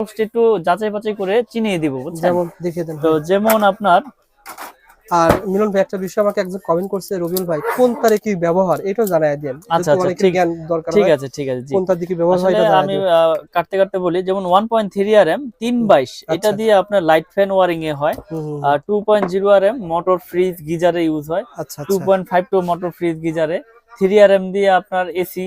একটু যাচাই বাছাই করে চিনিয়ে দিব যেমন দেখিয়ে দেন তো যেমন আপনার আর মিলন ভাই একটা বিষয় আমাকে একজন কমেন্ট করছে রবিউল ভাই কোন তারে কি ব্যবহার? এটাও জানাই দেন। আচ্ছা, আচ্ছা, ঠিক- জ্ঞান দরকার ঠিক আছে ঠিক আছে কোন তার দিকে ব্যবহার হয় এটা আমি কাটতে কাটতে বলি যেমন ওয়ান পয়েন্ট থ্রি আর এম তিন বাইশ এটা আচ্ছা। দিয়ে আপনার লাইট ফ্যান ওয়ারিং এ হয়। আর two point zero R M motor fridge গিজারে use হয়। আচ্ছা টু আচ্ছা point five two motor fridge গিজারে। Three আর এম দিয়ে আপনার এসি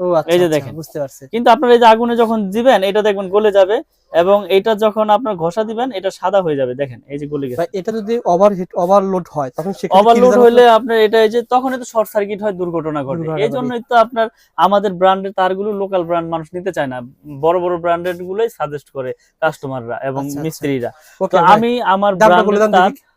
এই যে আচ্ছা, দেখেন। বুঝতে পারছি। কিন্তু আপনার এই যে আগুনে যখন দিবেন এটা দেখবেন গলে যাবে এবং এটা যখন আপনার ঘষা দিবেন এটা সাদা হয়ে যাবে। দেখেন এই যে গলে গেছে। এটা যদি ওভারহিট ওভারলোড হয় তখন ওভারলোড হলে আপনার এটা এই যে তখন তো শর্ট সার্কিট হয় দুর্ঘটনা ঘটে। এই জন্যই তো আপনার আমাদের ব্র্যান্ডের তারগুলো লোকাল ব্র্যান্ড মানুষ নিতে চায় না। বড় বড় ব্র্যান্ডের গুলোই সাজেস্ট করে কাস্টমাররা এবং আচ্ছা, আচ্ছা। মিস্ত্রিরা। তো আমি আমার ব্র্যান্ডের তার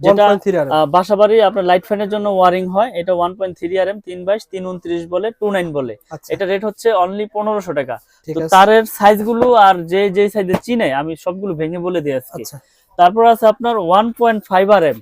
যেটা 1.3 বাসাবাড়ি আপনার লাইট ফ্যানের জন্য ওয়ারিং হয়। এটা one point three R M তিন বাইশ তিন উনত্রিশ বলে টু নাইন বলে। আচ্ছা। এটা রেট হচ্ছে অনলি পনেরোশো টাকা। তো তারের সাইজগুলো আর যে যে সাইজে চিনে আমি সবগুলো ভেঙে বলে দিয়ে আজকে। আচ্ছা। তারপর আছে আপনার one point five R M.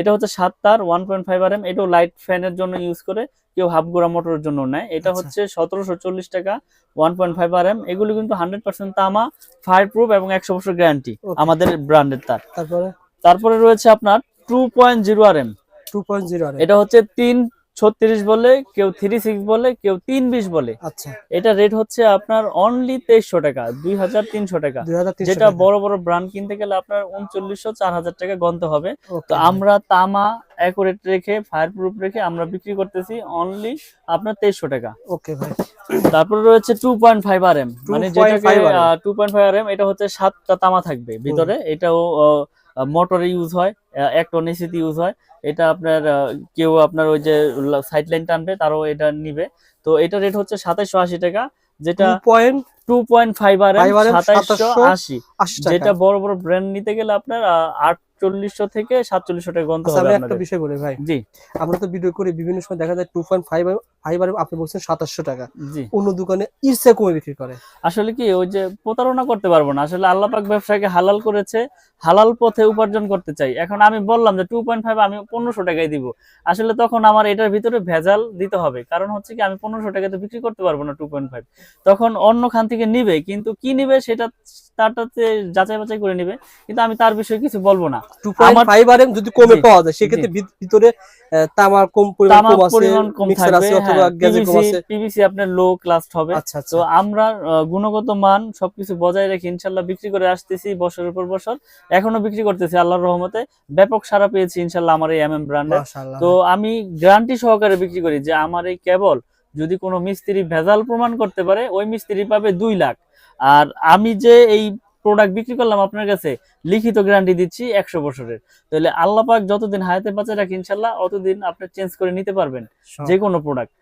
এটা হচ্ছে সাত তার one point five R M এটাও লাইট ফ্যানের জন্য ইউজ করে কেউ হাফ গোড়া মোটরের জন্য নেয়। এটা আচ্ছা। হচ্ছে সতেরোশো চল্লিশ টাকা one point five R M এগুলো কিন্তু হান্ড্রেড পার্সেন্ট তামা ফায়ার প্রুফ এবং একশো বছর গ্যারান্টি আমাদের ব্র্যান্ডের তার। তারপরে? তারপরে রয়েছে আপনার two point zero R M two point zero এটা হচ্ছে তিন ছত্রিশ বলে কেউ থ্রি সিক্স বলে কেউ তিন বিশ বলে। আচ্ছা। এটা রেট হচ্ছে আপনার অনলি তেইশশো টাকা দুই হাজার তিনশো টাকা। দুই হাজার তিনশো যেটা বড় বড় ব্র্যান্ড কিনতে গেলে আপনার উনচল্লিশশো চার হাজার টাকা গন্তে হবে। তো আমরা তামা অ্যাকুরেট রেখে ফায়ার প্রুফ রেখে আমরা বিক্রি করতেছি অনলি আপনার তেইশশো টাকা। ওকে ভাই। তারপরে রয়েছে two point five R M মানে 2.5 যেটাকে two point five R M এটা হচ্ছে সাতটা তামা থাকবে ভিতরে। এটাও মোটরে ইউজ হয়। এক টনেসিতে ইউজ হয়। এটা আপনার কেউ আপনার ওই যে সাইড লাইন টানবে তারও এটা নিবে। তো এটা রেট হচ্ছে সাতাইশশো আশি টাকা যেটা point two point five R M 5RM সাতাইশশো আশি। যেটা বড় বড় ব্র্যান্ড নিতে গেলে আপনার আটচল্লিশশো থেকে সাতচল্লিশশো টাকা গন্ত আচ্ছা হবে একটা বিষয় বলি ভাই। জি। আমরা তো ভিডিও করি বিভিন্ন সময় দেখা যায় টু পয়েন্ট ফাইভ ফাইভ আপনি বলছেন সাতাশশো টাকা। জি। অন্য দোকানে কমে বিক্রি করে। আসলে কি ওই যে প্রতারণা করতে পারব না। আসলে আল্লাহ পাক ব্যবসাকে হালাল করেছে হালাল পথে উপার্জন করতে চাই। এখন আমি বললাম যে টু পয়েন্ট ফাইভ আমি পনেরোশো টাকায় দিব। আসলে তখন আমার এটার ভিতরে ভেজাল দিতে হবে। কারণ হচ্ছে কি আমি পনেরোশো টাকাতে বিক্রি করতে পারব না টু পয়েন্ট ফাইভ তখন অন্য খান থেকে নিবে কিন্তু কি নিবে সেটা তারটাতে যাচাই বাছাই করে নিবে। কিন্তু আমি তার বিষয়ে কিছু বলব না। টু পয়েন্ট ফাইভ আর যদি কমে পাওয়া যায় সেক্ষেত্রে ভিতরে তামার কম পরিমাণ কম আছে মিক্সার থাকবে আছে অথবা গ্যাজে কম আছে। পিভিসি আপনার লো ক্লাস হবে। আচ্ছা আচ্ছা। তো আমরা গুণগত মান সবকিছু বজায় রেখে ইনশাল্লাহ বিক্রি করে আসতেছি বছরের পর বছর। এখনও বিক্রি করতেছি আল্লাহর রহমতে। ব্যাপক সারা পেয়েছি ইনশাল্লাহ আমার এই এম এম মাশাআল্লাহ। তো আমি গ্যারান্টি সহকারে বিক্রি করি যে আমার এই কেবল যদি কোনো মিস্ত্রি ভেজাল প্রমাণ করতে পারে ওই মিস্ত্রি পাবে দুই লাখ। আর আমি যে এই প্রোডাক্ট বিক্রি করলাম আপনার কাছে লিখিত গ্যারান্টি দিচ্ছি একশো বছরের। তাহলে আল্লাহ পাক যতদিন হায়াতে বাঁচে রাখি ইনশাল্লাহ অতদিন আপনি চেঞ্জ করে নিতে পারবেন যে কোনো প্রোডাক্ট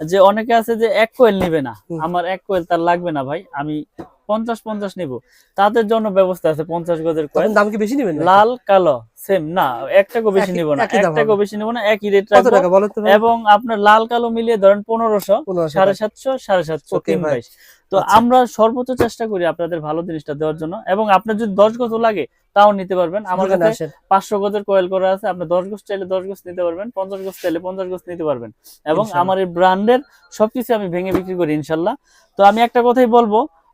যে অনেকে আছে যে এক কোয়েল নিবে না। আমার এক কোয়েল তার লাগবে না ভাই আমি পঞ্চাশ পঞ্চাশ নিব। তাদের জন্য ব্যবস্থা আছে পঞ্চাশ গজের কোয়েল দাম কি বেশি নেবেন লাল কালো। সেম না এক টাকা বেশি নিব না একই এক দাম টাকা হবে। বেশি নিব না একই রেট রাখব টাকা বলেন তো এবং আপনার লাল কালো মিলিয়ে ধরেন পনেরোশো পনেরোশো সাড়ে টাকা। সাতশো সাড়ে সাতশো Okay, তিন ভাই। বাইশ তো আচ্ছা। আমরা সর্বোচ্চ চেষ্টা করি আপনাদের ভালো জিনিসটা দেওয়ার জন্য এবং আপনার যদি দশ গজ লাগে তাও নিতে পারবেন আমার কাছে আসেন। পাঁচশো গজের কয়েল করা আছে আপনি দশ গজ চাইলে দশ গজ নিতে পারবেন পঞ্চাশ গজ চাইলে পঞ্চাশ গজ নিতে পারবেন এবং আমার এই ব্র্যান্ডের সবকিছু আমি ভেঙে বিক্রি করি ইনশাল্লাহ তো আমি একটা কথাই বলব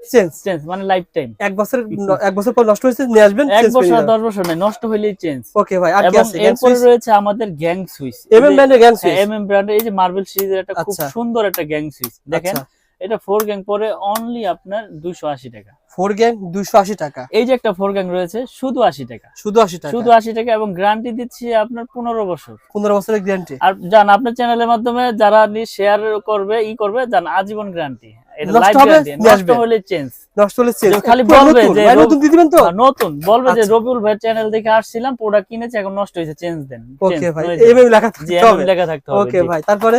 চেঞ্জ চেঞ্জ মানে লাইফ টাইম এক বছর এক বছর পর নষ্ট হয়েছে নিয়ে আসবেন এক বছর দশ বছর নেই নষ্ট হইলেই চেঞ্জ ওকে ভাই আর কি আছে? এরপর রয়েছে আমাদের গ্যাং সুইচ এম এম ব্র্যান্ডের গ্যাং সুইচ এম এম ব্র্যান্ডের এই যে মার্বেল সিরিজের একটা খুব আচ্ছা। সুন্দর একটা গ্যাং সুইচ দেখেন? আচ্ছা। এটা ফোর গ্যাং পরে অনলি আপনার দুশো আশি টাকা। ফোর গ্যাং দুশো আশি টাকা। এই যে একটা ফোর গ্যাং রয়েছে শুধু আশি টাকা। শুধু আশি টাকা। শুধু আশি টাকা এবং গ্যারান্টি দিচ্ছি আপনার পনেরো বছর। পনেরো বছরের গ্যারান্টি আর জান আপনার চ্যানেলের মাধ্যমে যারা শেয়ার করবে ই করবে জান আজীবন গ্যারান্টি নতুন বলবে যে। রবিউল ভাই চ্যানেল দেখে আসছিলাম প্রোডাক্ট কিনেছি এখন নষ্ট হয়েছে চেঞ্জ দেন। লেখা জি থাকতে হবে। লেখা থাকতে ওকে ভাই তারপরে?